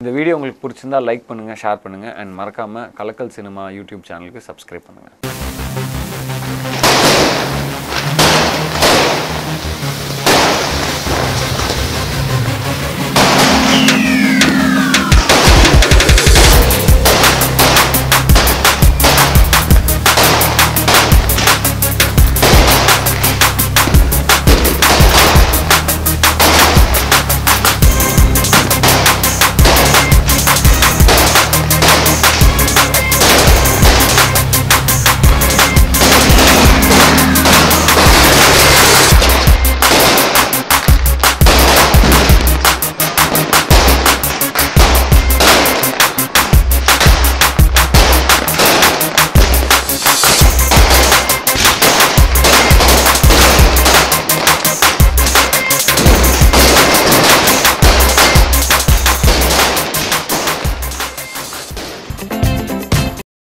இந்த வீடியோ உங்களுக்கு பிடிச்சிருந்தா லைக் பண்ணுங்கள் ஷேர் பண்ணுங்கள் அண்ட் மறக்காமல் கலக்கல் சினிமா யூடியூப் சேனலுக்கு சப்ஸ்கிரைப் பண்ணுங்கள்